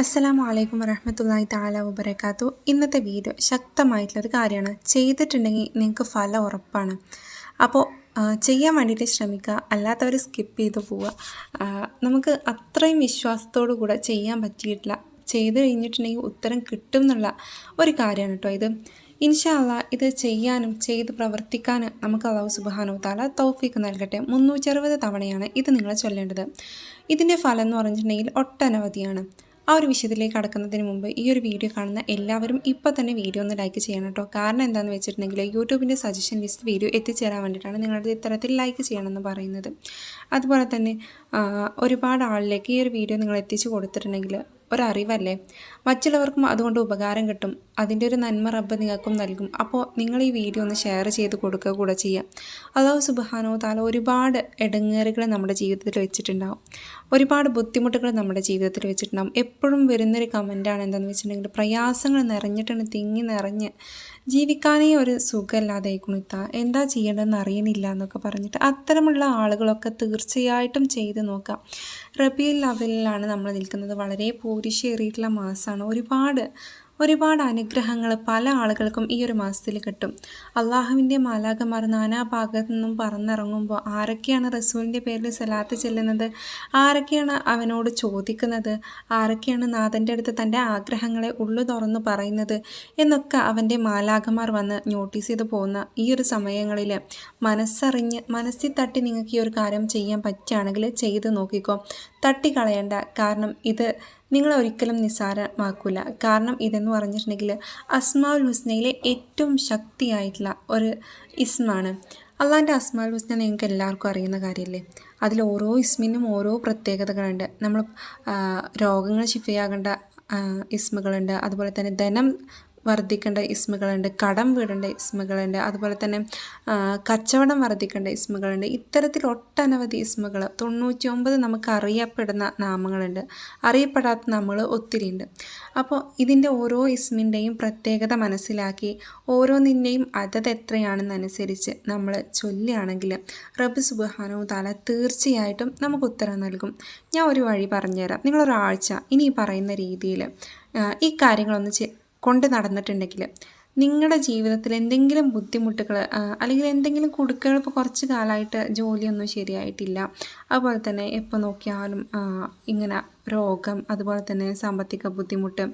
അസ്സലാമു അലൈക്കും വറഹമത്തല്ലാഹി താല വബർക്കാത്തു ഇന്നത്തെ വീഡിയോ ശക്തമായിട്ടുള്ളൊരു കാര്യമാണ്. ചെയ്തിട്ടുണ്ടെങ്കിൽ നിങ്ങൾക്ക് ഫലം ഉറപ്പാണ്. അപ്പോൾ ചെയ്യാൻ വേണ്ടിയിട്ട് ശ്രമിക്കുക. അല്ലാത്തവർ സ്കിപ്പ് ചെയ്ത് പോവുക. നമുക്ക് അത്രയും വിശ്വാസത്തോടു കൂടെ ചെയ്യാൻ പറ്റിയിട്ടില്ല. ചെയ്ത് കഴിഞ്ഞിട്ടുണ്ടെങ്കിൽ ഉത്തരം കിട്ടും എന്നുള്ള ഒരു കാര്യമാണ് കേട്ടോ ഇത്. ഇൻഷാല്ല ഇത് ചെയ്യാനും ചെയ്ത് പ്രവർത്തിക്കാനും നമുക്ക് അള്ളാഹു സുബാനോ താല തൗഫീക്ക് നൽകട്ടെ. മുന്നൂറ്ററുപത് തവണയാണ് ഇത് നിങ്ങൾ ചൊല്ലേണ്ടത്. ഇതിന്റെ ഫലം എന്ന് പറഞ്ഞിട്ടുണ്ടെങ്കിൽ ഒട്ടനവധിയാണ്. ആ ഒരു വിഷയത്തിലേക്ക് കടക്കുന്നതിന് മുമ്പ് ഈ ഒരു വീഡിയോ കാണുന്ന എല്ലാവരും ഇപ്പോൾ തന്നെ വീഡിയോ ഒന്ന് ലൈക്ക് ചെയ്യണം കേട്ടോ. കാരണം എന്താണെന്ന് വെച്ചിട്ടുണ്ടെങ്കിൽ യൂട്യൂബിന്റെ സജഷൻ ലിസ്റ്റ് വീഡിയോ എത്തിച്ചേരാൻ വേണ്ടിയിട്ടാണ് നിങ്ങളുടെ ഇത്തരത്തിൽ ലൈക്ക് ചെയ്യണമെന്ന് പറയുന്നത്. അതുപോലെ തന്നെ ഒരുപാട് ആളിലേക്ക് ഈ ഒരു വീഡിയോ നിങ്ങൾ എത്തിച്ചു കൊടുത്തിട്ടുണ്ടെങ്കിൽ ഒരറിവല്ലേ? മറ്റുള്ളവർക്കും അതുകൊണ്ട് ഉപകാരം കിട്ടും. അതിന്റെ ഒരു നന്മ റബ്ബ് നിങ്ങൾക്കും നൽകും. അപ്പോൾ നിങ്ങൾ ഈ വീഡിയോ ഒന്ന് ഷെയർ ചെയ്ത് കൊടുക്കുക കൂടെ ചെയ്യാം. അള്ളാഹു സുബാനോ താല ഒരുപാട് ഇടങ്ങേറുകൾ നമ്മുടെ ജീവിതത്തിൽ വെച്ചിട്ടുണ്ടാവും. ഒരുപാട് ബുദ്ധിമുട്ടുകൾ നമ്മുടെ ജീവിതത്തിൽ വെച്ചിട്ടുണ്ടാവും. എപ്പോഴും വരുന്നൊരു കമന്റാണ് എന്താണെന്ന് വെച്ചിട്ടുണ്ടെങ്കിൽ പ്രയാസങ്ങൾ നിറഞ്ഞിട്ടാണ് തിങ്ങി നിറഞ്ഞ് ജീവിക്കാനേ ഒരു സുഖമില്ലാതെ കുണിത്ത എന്താ ചെയ്യേണ്ടതെന്ന് അറിയണില്ല എന്നൊക്കെ പറഞ്ഞിട്ട് അത്തരമുള്ള ആളുകളൊക്കെ തീർച്ചയായിട്ടും ചെയ്ത് നോക്കാം. റബിയിൽ ലെവലിലാണ് നമ്മൾ നിൽക്കുന്നത്. വളരെ പൂരിശേറിയിട്ടുള്ള മാസമാണ് ഒരുപാട് ഒരുപാട് അനുഗ്രഹങ്ങൾ പല ആളുകൾക്കും ഈ ഒരു മാസത്തിൽ കിട്ടും. അള്ളാഹുവിന്റെ മാലാകമാർ നാനാഭാഗത്തു നിന്നും പറന്നിറങ്ങുമ്പോൾ ആരൊക്കെയാണ് റസൂലിന്റെ പേരിൽ സലാത്ത് ചെല്ലുന്നത്? ആരൊക്കെയാണ് അവനോട് ചോദിക്കുന്നത്? ആരൊക്കെയാണ് നാഥന്റെ അടുത്ത് തന്റെ ആഗ്രഹങ്ങളെ ഉള്ളു തുറന്ന് പറയുന്നത്? എന്നൊക്കെ അവന്റെ മാലാഖമാർ വന്ന് നോട്ടീസ് ചെയ്ത് പോകുന്ന ഈ ഒരു സമയങ്ങളിൽ മനസ്സറിഞ്ഞ് മനസ്സിൽ തട്ടി നിങ്ങൾക്ക് ഈ ഒരു കാര്യം ചെയ്യാൻ പറ്റുകയാണെങ്കിൽ ചെയ്ത് നോക്കിക്കോ. തട്ടിക്കളയണ്ട കാരണം ഇത് നിങ്ങൾ ഒരിക്കലും നിസ്സാരമാക്കില്ല കാരണം ഇതെന്ന് പറഞ്ഞിട്ടുണ്ടെങ്കിൽ അസ്മാഉൽ ഹുസ്നയിലെ ഏറ്റവും ശക്തിയായിട്ടുള്ള ഒരു ഇസ്മാണ്. അള്ളാന്റെ അസ്മാൽ ഹുസ്ന നിങ്ങൾക്ക് എല്ലാവർക്കും അറിയുന്ന കാര്യമല്ലേ അതിൽ ഓരോ ഇസ്മിനും ഓരോ പ്രത്യേകതകളുണ്ട്. നമ്മൾ രോഗങ്ങൾ ശിഫയാകേണ്ട ഇസ്മുകളുണ്ട്. അതുപോലെ തന്നെ ധനം വർദ്ധിക്കേണ്ട ഇസ്മുകളുണ്ട് കടം വീടേണ്ട ഇസ്മുകളുണ്ട് അതുപോലെ തന്നെ കച്ചവടം വർദ്ധിക്കേണ്ട ഇസ്മുകളുണ്ട്. ഇത്തരത്തിൽ ഒട്ടനവധി ഇസ്മുകൾ തൊണ്ണൂറ്റി ഒമ്പത് നമുക്ക് അറിയപ്പെടുന്ന നാമങ്ങളുണ്ട്. അറിയപ്പെടാത്ത നാമങ്ങൾ ഒത്തിരിയുണ്ട്. അപ്പോൾ ഇതിന്റെ ഓരോ ഇസ്മിന്റെയും പ്രത്യേകത മനസ്സിലാക്കി ഓരോന്നിന്റെയും അതത് എത്രയാണെന്നനുസരിച്ച് നമ്മൾ ചൊല്ലുകയാണെങ്കിൽ റബ്ബ് സുബാനോ തല തീർച്ചയായിട്ടും നമുക്ക് ഉത്തരം നൽകും. ഞാൻ ഒരു വഴി പറഞ്ഞുതരാം. നിങ്ങളൊരാഴ്ച ഇനി പറയുന്ന രീതിയിൽ ഈ കാര്യങ്ങളൊന്ന് കൊണ്ട് നടന്നിട്ടുണ്ടെങ്കിൽ നിങ്ങളുടെ ജീവിതത്തിൽ എന്തെങ്കിലും ബുദ്ധിമുട്ടുകൾ അല്ലെങ്കിൽ എന്തെങ്കിലും കുടുക്കുകൾ ഇപ്പോൾ കുറച്ച് കാലമായിട്ട് ജോലിയൊന്നും ശരിയായിട്ടില്ല. അതുപോലെ തന്നെ എപ്പോൾ നോക്കിയാലും ഇങ്ങനെ രോഗം അതുപോലെ തന്നെ സാമ്പത്തിക ബുദ്ധിമുട്ട്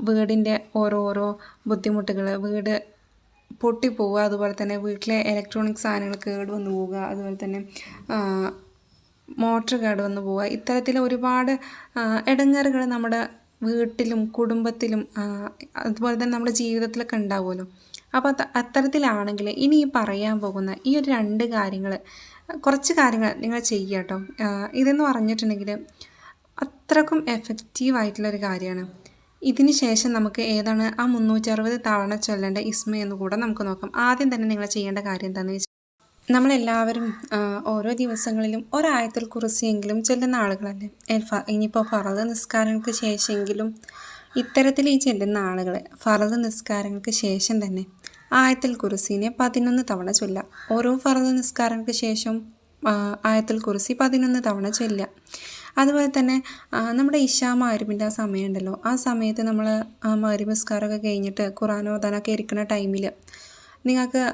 വീടിന്റെ ഓരോരോ ബുദ്ധിമുട്ടുകൾ വീട് പൊട്ടിപ്പോവുക അതുപോലെ തന്നെ വീട്ടിലെ ഇലക്ട്രോണിക് സാധനങ്ങൾ കേട് വന്നു പോവുക അതുപോലെ തന്നെ മോട്ടർ കേട് വന്നു പോവുക ഇത്തരത്തിൽ ഒരുപാട് ഇടങ്ങേറുകൾ നമ്മുടെ വീട്ടിലും കുടുംബത്തിലും അതുപോലെ തന്നെ നമ്മുടെ ജീവിതത്തിലൊക്കെ ഉണ്ടാവുമല്ലോ. അപ്പോൾ അത് അത്തരത്തിലാണെങ്കിൽ ഇനി ഈ പറയാൻ പോകുന്ന ഈ ഒരു രണ്ട് കാര്യങ്ങൾ കുറച്ച് കാര്യങ്ങൾ നിങ്ങൾ ചെയ്യുക കേട്ടോ. ഇതെന്ന് പറഞ്ഞിട്ടുണ്ടെങ്കിൽ അത്രക്കും എഫക്റ്റീവ് ആയിട്ടുള്ളൊരു കാര്യമാണ്. ഇതിന് ശേഷം നമുക്ക് ഏതാണ് ആ മുന്നൂറ്ററുപത് തവണ ചൊല്ലേണ്ട ഇസ്മ എന്ന് കൂടെ നമുക്ക് നോക്കാം. ആദ്യം തന്നെ നിങ്ങൾ ചെയ്യേണ്ട കാര്യം എന്താണെന്ന് വെച്ചാൽ നമ്മളെല്ലാവരും ഓരോ ദിവസങ്ങളിലും ഒരായത്തിൽ കുറിച്ചെങ്കിലും ചെല്ലുന്ന ആളുകളല്ലേ? ഇനിയിപ്പോൾ ഫറദ് നിസ്കാരങ്ങൾക്ക് ശേഷമെങ്കിലും ഇത്തരത്തിൽ ഈ ചെല്ലുന്ന ആളുകൾ ഫറദ് നിസ്കാരങ്ങൾക്ക് ശേഷം തന്നെ ആയത്തിൽ കുറിസിനെ പതിനൊന്ന് തവണ ചൊല്ലാം. ഓരോ ഫറദ് നിസ്കാരങ്ങൾക്ക് ശേഷം ആയത്തിൽ കുറിസി പതിനൊന്ന് തവണ ചൊല്ലാം. അതുപോലെ തന്നെ നമ്മുടെ ഇഷാ മാരുമിന്റെ ആ സമയമുണ്ടല്ലോ. ആ സമയത്ത് നമ്മൾ ആ മാരുമിസ്കാരമൊക്കെ കഴിഞ്ഞിട്ട് ഖുറാനോദാനൊക്കെ ഇരിക്കുന്ന ടൈമിൽ നിങ്ങൾക്ക്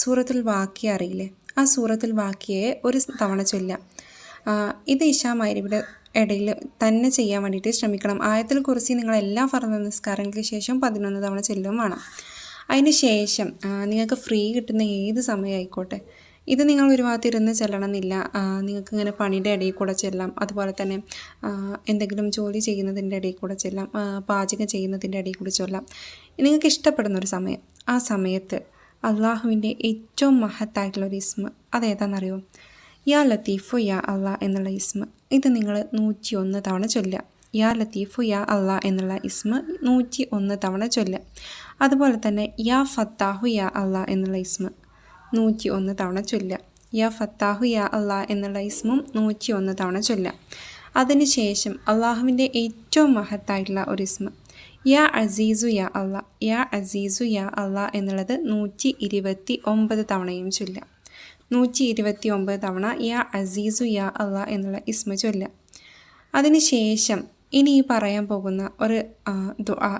സൂറത്തുൽ വാക്കിയ അറിയില്ലേ? ആ സൂറത്തുൽ വാക്യയെ ഒരു തവണ ചൊല്ലാം. ഇത് ഇഷാ മൈരിയുടെ ഇടയിൽ തന്നെ ചെയ്യാൻ വേണ്ടിയിട്ട് ശ്രമിക്കണം. ആയത്തിൽ കുറിച്ച് നിങ്ങൾ ഫർദ നിസ്കാരങ്ങൾക്ക് ശേഷം പതിനൊന്ന് തവണ ചെല്ലും വേണം. അതിന് ശേഷം നിങ്ങൾക്ക് ഫ്രീ കിട്ടുന്ന ഏത് സമയമായിക്കോട്ടെ ഇത് നിങ്ങൾ ഒരു ഭാഗത്ത് ഇരുന്ന് ചെല്ലണമെന്നില്ല. നിങ്ങൾക്ക് ഇങ്ങനെ പണിയുടെ ഇടയിൽ കൂടെ ചെല്ലാം. അതുപോലെ തന്നെ എന്തെങ്കിലും ജോലി ചെയ്യുന്നതിന്റെ ഇടയിൽ കൂടെ ചെല്ലാം. പാചകം ചെയ്യുന്നതിന്റെ ഇടയിൽ കൂടെ ചൊല്ലാം. നിങ്ങൾക്ക് ഇഷ്ടപ്പെടുന്ന ഒരു സമയം. ആ സമയത്ത് അള്ളാഹുവിന്റെ ഏറ്റവും മഹത്തായിട്ടുള്ള ഒരു ഇസ്മ. അതേതാണെന്നറിയോ? യാ ലത്തീഫു യാ അള്ളാ എന്നുള്ള ഇസ്മ. ഇത് നിങ്ങൾ നൂറ്റി ഒന്ന് തവണ ചൊല്ലുക. യാ ലത്തീഫു യാ അള്ളാ എന്നുള്ള ഇസ്മ നൂറ്റി ഒന്ന് തവണ ചൊല്ലുക. അതുപോലെ തന്നെ യാ ഫത്താഹു യാ അള്ളാ എന്നുള്ള ഇസ്മ നൂറ്റി ഒന്ന് തവണ ചൊല്ലുക. യാ ഫത്താഹു യാ അള്ളാ എന്നുള്ള ഇസ്മും നൂറ്റി ഒന്ന് തവണ ചൊല്ലുക. അതിനുശേഷം അള്ളാഹുവിന്റെ ഏറ്റവും മഹത്തായിട്ടുള്ള ഒരു ഇസ്മ. യാ അസീസു യാ അല്ല യാ അസീസു യാ അല്ല എന്നുള്ളത് നൂറ്റി ഇരുപത്തി ഒമ്പത് തവണയും ചൊല്ലാം നൂറ്റി ഇരുപത്തി ഒമ്പത് തവണ യാ അസീസു യാ അല്ല എന്നുള്ള ഇസ്മ ചൊല്ലാം അതിനുശേഷം ഇനി ഈ പറയാൻ പോകുന്ന ഒരു ദുആ.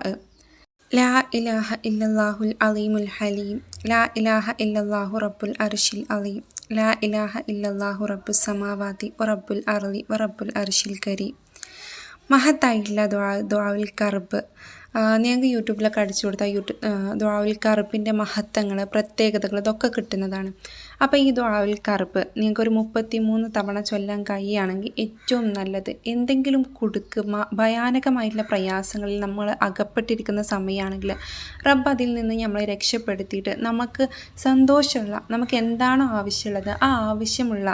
ലാ ഇലാഹ ഇല്ലല്ലാഹുൽ അലീമുൽ ഹലീം ലാ ഇലാഹ ഇല്ലല്ലാഹു റബ്ബുൽ അർഷിൽ അലീം. ലാ ഇലാഹ ഇല്ലല്ലാഹു റബ്ബു സമാവാതി റബ്ബുൽ അർലി റബ്ബുൽ അർഷിൽ കരീം. മഹത്തായിട്ടുള്ള ദ്വാ ദ്വാവുൽ കർബ്. നിങ്ങൾക്ക് യൂട്യൂബിലൊക്കെ അടിച്ചു കൊടുത്താൽ യൂട്യൂബ് ദ്വാവിൽ കറുപ്പിന്റെ മഹത്വങ്ങൾ പ്രത്യേകതകൾ ഇതൊക്കെ കിട്ടുന്നതാണ്. അപ്പോൾ ഈ ദ്വാവിൽ കറുപ്പ് നിങ്ങൾക്കൊരു മുപ്പത്തി മൂന്ന് തവണ ചൊല്ലാൻ കഴിയുകയാണെങ്കിൽ ഏറ്റവും നല്ലത് എന്തെങ്കിലും കുടുക്ക് ഭയാനകമായിട്ടുള്ള പ്രയാസങ്ങളിൽ നമ്മൾ അകപ്പെട്ടിരിക്കുന്ന സമയമാണെങ്കിൽ റബ്ബ് അതിൽ നിന്ന് നമ്മളെ രക്ഷപ്പെടുത്തിയിട്ട് നമുക്ക് സന്തോഷമുള്ള നമുക്ക് എന്താണോ ആവശ്യമുള്ളത് ആ ആവശ്യമുള്ള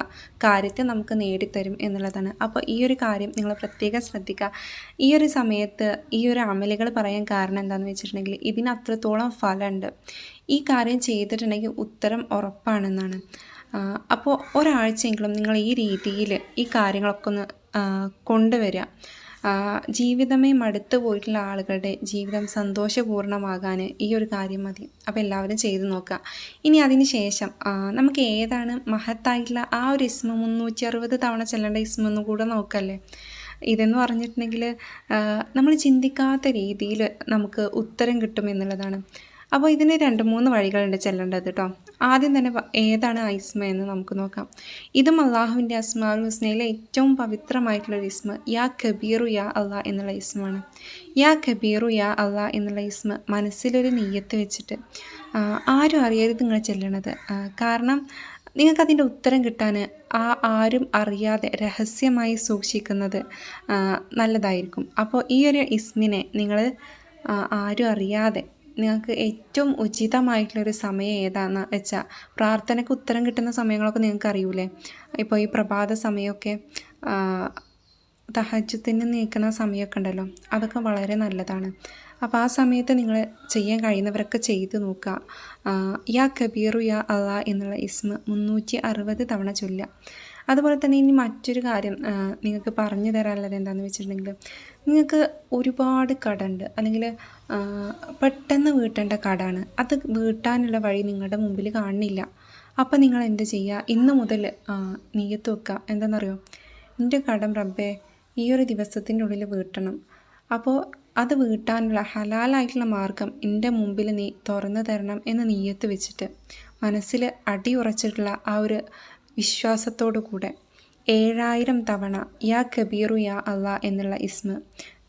കാര്യത്തെ നമുക്ക് നേടിത്തരും എന്നുള്ളതാണ്. അപ്പോൾ ഈ ഒരു കാര്യം നിങ്ങൾ പ്രത്യേകം ശ്രദ്ധിക്കുക. ഈ ഒരു സമയത്ത് ഈ ഒരു അമലുകൾ പറയാൻ കാരണം എന്താണെന്ന് വെച്ചിട്ടുണ്ടെങ്കിൽ ഇതിന് അത്രത്തോളം ഫലമുണ്ട്. ഈ കാര്യം ചെയ്തിട്ടുണ്ടെങ്കിൽ ഉത്തരം ഉറപ്പാണെന്നാണ്. അപ്പോൾ ഒരാഴ്ചയെങ്കിലും നിങ്ങൾ ഈ രീതിയിൽ ഈ കാര്യങ്ങളൊക്കെ ഒന്ന് കൊണ്ടുവരിക. ജീവിതമേ മടുത്തു പോയിട്ടുള്ള ആളുകളുടെ ജീവിതം സന്തോഷപൂർണമാകാൻ ഈ ഒരു കാര്യം മതി. അപ്പോൾ എല്ലാവരും ചെയ്തു നോക്കുക. ഇനി അതിന് ശേഷം നമുക്ക് ഏതാണ് മഹത്തായിട്ടുള്ള ആ ഒരു ഇസ്മ മുന്നൂറ്റി അറുപത് തവണ ചെല്ലേണ്ട ഇസ്മ ഒന്നും കൂടെ നോക്കല്ലേ? ഇതെന്ന് പറഞ്ഞിട്ടുണ്ടെങ്കിൽ നമ്മൾ ചിന്തിക്കാത്ത രീതിയിൽ നമുക്ക് ഉത്തരം കിട്ടും എന്നുള്ളതാണ്. അപ്പോൾ ഇതിന് രണ്ട് മൂന്ന് വഴികളുണ്ട് ചെല്ലേണ്ടത് കേട്ടോ ആദ്യം തന്നെ ഏതാണ് ഐസ്മ എന്ന് നമുക്ക് നോക്കാം. ഇതും അള്ളാഹുവിന്റെ അസ്മാൽ ഹുസ്നയിലെ ഏറ്റവും പവിത്രമായിട്ടുള്ളൊരു ഇസ്മ യാ കബീറു യാ അള്ളാഹ് എന്നുള്ള ഇസ്മാണ് യാ കബീറു യാ അള്ളാഹ് എന്നുള്ള ഇസ്മ മനസ്സിലൊരു നെയ്യത്ത് വെച്ചിട്ട് ആരും അറിയരുത് നിങ്ങൾ ചെല്ലണത്. കാരണം നിങ്ങൾക്കതിന്റെ ഉത്തരം കിട്ടാൻ ആ ആരും അറിയാതെ രഹസ്യമായി സൂക്ഷിക്കുന്നത് നല്ലതായിരിക്കും. അപ്പോൾ ഈ ഒരു ഇസ്മിനെ നിങ്ങൾ ആരും അറിയാതെ നിങ്ങൾക്ക് ഏറ്റവും ഉചിതമായിട്ടുള്ളൊരു സമയം ഏതാണെന്ന് വെച്ചാൽ പ്രാർത്ഥനയ്ക്ക് ഉത്തരം കിട്ടുന്ന സമയങ്ങളൊക്കെ നിങ്ങൾക്ക് അറിയൂലേ ഇപ്പോൾ ഈ പ്രഭാത സമയമൊക്കെ തഹജത്തിന് നീക്കുന്ന സമയമൊക്കെ ഉണ്ടല്ലോ. അതൊക്കെ വളരെ നല്ലതാണ്. അപ്പോൾ ആ സമയത്ത് നിങ്ങൾ ചെയ്യാൻ കഴിയുന്നവരൊക്കെ ചെയ്തു നോക്കുക. യാ കബീറു യാ അള്ളാ എന്നുള്ള ഇസ്മ മുന്നൂറ്റി അറുപത് തവണ ചൊല്ലുക. അതുപോലെ തന്നെ ഇനി മറ്റൊരു കാര്യം നിങ്ങൾക്ക് പറഞ്ഞു തരാനുള്ളത് എന്താണെന്ന് വെച്ചിട്ടുണ്ടെങ്കിൽ നിങ്ങൾക്ക് ഒരുപാട് കടമുണ്ട് അല്ലെങ്കിൽ പെട്ടെന്ന് വീട്ടേണ്ട കടാണ്. അത് വീട്ടാനുള്ള വഴി നിങ്ങളുടെ മുമ്പിൽ കാണുന്നില്ല അപ്പോൾ നിങ്ങൾ എന്ത് ചെയ്യുക? ഇന്ന് മുതൽ നീയത്ത് വെക്കുക. എന്താണെന്നറിയോ എന്റെ കടം റബ്ബേ ഈ ഒരു ദിവസത്തിന്റെ ഉള്ളിൽ വീട്ടണം. അപ്പോൾ അത് വീട്ടാനുള്ള ഹലാലായിട്ടുള്ള മാർഗം എന്റെ മുമ്പിൽ നീ തുറന്നു തരണം എന്ന് നീയത്ത് വെച്ചിട്ട് മനസ്സിൽ അടിയുറച്ചിട്ടുള്ള ആ ഒരു വിശ്വാസത്തോടു കൂടെ ഏഴായിരം തവണ യാ കബീറു യാ അള്ളാ എന്നുള്ള ഇസ്മ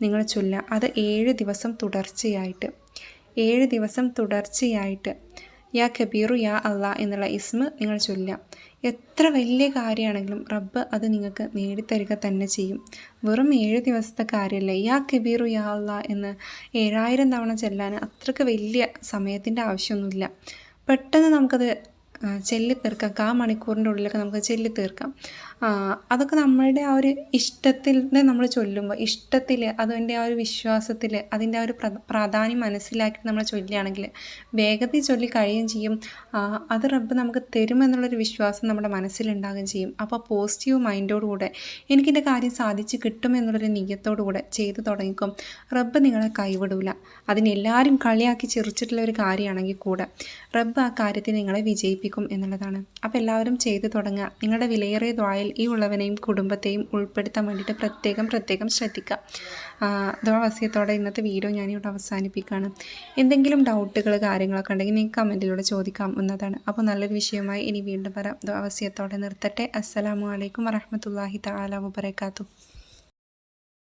നിങ്ങൾ ചൊല്ല അത് ഏഴ് ദിവസം തുടർച്ചയായിട്ട്. ഏഴ് ദിവസം തുടർച്ചയായിട്ട് യാ കബീറു യാ അള്ളാ എന്നുള്ള ഇസ്മ നിങ്ങൾ ചൊല്ലാം എത്ര വലിയ കാര്യമാണെങ്കിലും റബ്ബ് അത് നിങ്ങൾക്ക് നേടിത്തരിക തന്നെ ചെയ്യും. വെറും ഏഴ് ദിവസത്തെ കാര്യമല്ല? യാ കബീറു യാ അള്ളാ എന്ന് ഏഴായിരം തവണ ചെല്ലാൻ അത്രയ്ക്ക് വലിയ സമയത്തിന്റെ ആവശ്യമൊന്നുമില്ല. പെട്ടെന്ന് നമുക്കത് ചെല്ലി തീർക്കാം. കാ മണിക്കൂറിന്റെ ഉള്ളിലൊക്കെ നമുക്ക് ചെല്ലി തീർക്കാം. അതൊക്കെ നമ്മളുടെ ആ ഒരു ഇഷ്ടത്തിൽ നമ്മൾ ചൊല്ലുമ്പോൾ ഇഷ്ടത്തിൽ അതിന്റെ ആ ഒരു വിശ്വാസത്തിൽ അതിന്റെ ആ ഒരു പ്രാധാന്യം മനസ്സിലാക്കി നമ്മൾ ചൊല്ലുകയാണെങ്കിൽ വേഗത്തിൽ ചൊല്ലി കഴിയുകയും ചെയ്യും. അത് റബ്ബ് നമുക്ക് തരുമെന്നുള്ളൊരു വിശ്വാസം നമ്മുടെ മനസ്സിലുണ്ടാകുകയും ചെയ്യും. അപ്പോൾ പോസിറ്റീവ് മൈൻഡോടുകൂടെ എനിക്കിന്റെ കാര്യം സാധിച്ച് കിട്ടുമെന്നുള്ളൊരു നീയത്തോടുകൂടെ കൂടെ ചെയ്തു തുടങ്ങിക്കും. റബ്ബ് നിങ്ങളെ കൈവിടൂല. അതിനെല്ലാവരും കളിയാക്കി ചിറിച്ചിട്ടുള്ള ഒരു കാര്യമാണെങ്കിൽ കൂടെ റബ്ബ് ആ കാര്യത്തിൽ നിങ്ങളെ വിജയിപ്പിക്കും. എന്നുള്ളതാണ്. അപ്പോൾ എല്ലാവരും ചെയ്തു തുടങ്ങുക. നിങ്ങളുടെ വിലയേറിയ ദ്വായിൽ ഈ ഉള്ളവനെയും കുടുംബത്തെയും ഉൾപ്പെടുത്താൻ വേണ്ടിയിട്ട് പ്രത്യേകം പ്രത്യേകം ശ്രദ്ധിക്കുക. ദ്വാവസ്യത്തോടെ ഇന്നത്തെ വീഡിയോ ഞാനിവിടെ അവസാനിപ്പിക്കുകയാണ്. എന്തെങ്കിലും ഡൗട്ടുകൾ കാര്യങ്ങളൊക്കെ ഉണ്ടെങ്കിൽ നിങ്ങൾക്ക് കമന്റിലൂടെ ചോദിക്കാം എന്നതാണ്. അപ്പോൾ നല്ലൊരു വിഷയമായി ഇനി വീണ്ടും വരാം. ദ്വാവസ്യത്തോടെ നിർത്തട്ടെ. അസ്സലാമു അലൈക്കും വറഹമത്തല്ലാഹി താല വബർക്കാത്തു